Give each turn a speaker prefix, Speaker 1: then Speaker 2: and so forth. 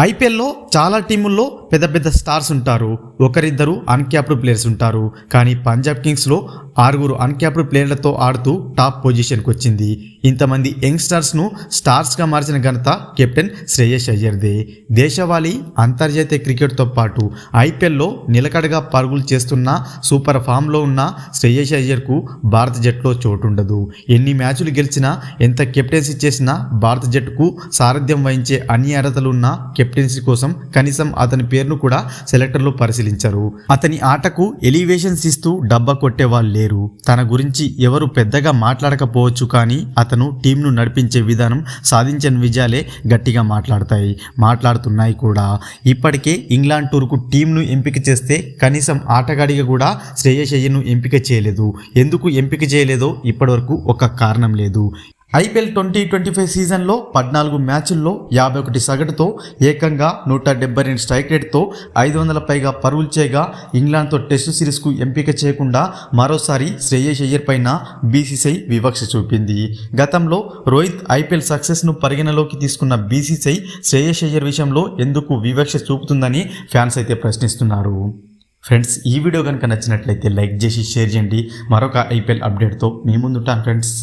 Speaker 1: ఐపీఎల్లో చాలా టీముల్లో పెద్ద పెద్ద స్టార్స్ ఉంటారు. ఒకరిద్దరు అన్క్యాప్డ్ ప్లేయర్స్ ఉంటారు. కానీ పంజాబ్ కింగ్స్లో ఆరుగురు అన్క్యాప్డ్ ప్లేయర్లతో ఆడుతూ టాప్ పొజిషన్కి వచ్చింది. ఇంతమంది యంగ్స్టర్స్ను స్టార్స్గా మార్చిన ఘనత కెప్టెన్ శ్రేయస్ అయ్యర్దే. దేశవాళీ అంతర్జాతీయ క్రికెట్తో పాటు ఐపీఎల్లో నిలకడగా పరుగులు చేస్తున్న సూపర్ ఫామ్లో ఉన్న శ్రేయస్ అయ్యర్కు భారత జట్టులో చోటుండదు. ఎన్ని మ్యాచ్లు గెలిచినా ఎంత కెప్టెన్సీ చేసినా భారత జట్టుకు సారథ్యం వహించే అన్ని అర్హతలున్న కెప్టెన్సీ కోసం కనీసం అతని పేరును కూడా సెలెక్టర్లు పరిశీలించరు. అతని ఆటకు ఎలివేషన్స్ ఇస్తూ డబ్బా కొట్టేవాళ్ళు లేరు. తన గురించి ఎవరు పెద్దగా మాట్లాడకపోవచ్చు కానీ అతను టీంను నడిపించే విధానం సాధించిన విజయాలే గట్టిగా మాట్లాడతాయి. మాట్లాడుతున్నాయి కూడా. ఇప్పటికే ఇంగ్లాండ్ టూర్కు టీంను ఎంపిక చేస్తే కనీసం ఆటగాడిగా కూడా శ్రేయస్ అయ్యను ఎంపిక చేయలేదు. ఎందుకు ఎంపిక చేయలేదో ఇప్పటివరకు ఒక కారణం లేదు. ఐపీఎల్ ట్వంటీ ట్వంటీ ఫైవ్ సీజన్లో పద్నాలుగు మ్యాచుల్లో యాభై ఒకటి సగటుతో ఏకంగా నూట డెబ్బై రెండు స్ట్రైక్ రేట్తో ఐదు వందల పైగా పరుగులు చేయగా ఇంగ్లాండ్తో టెస్టు సిరీస్కు ఎంపిక చేయకుండా మరోసారి శ్రేయస్ అయ్యర్ పైన బీసీసీఐ వివక్ష చూపింది. గతంలో రోహిత్ ఐపీఎల్ సక్సెస్ను పరిగణలోకి తీసుకున్న బీసీసీఐ శ్రేయస్ అయ్యర్ విషయంలో ఎందుకు వివక్ష చూపుతుందని ఫ్యాన్స్ అయితే ప్రశ్నిస్తున్నారు. ఫ్రెండ్స్ ఈ వీడియో కనుక నచ్చినట్లయితే లైక్ చేసి షేర్ చేయండి. మరొక ఐపీఎల్ అప్డేట్తో మీ ముందుంటాను ఫ్రెండ్స్.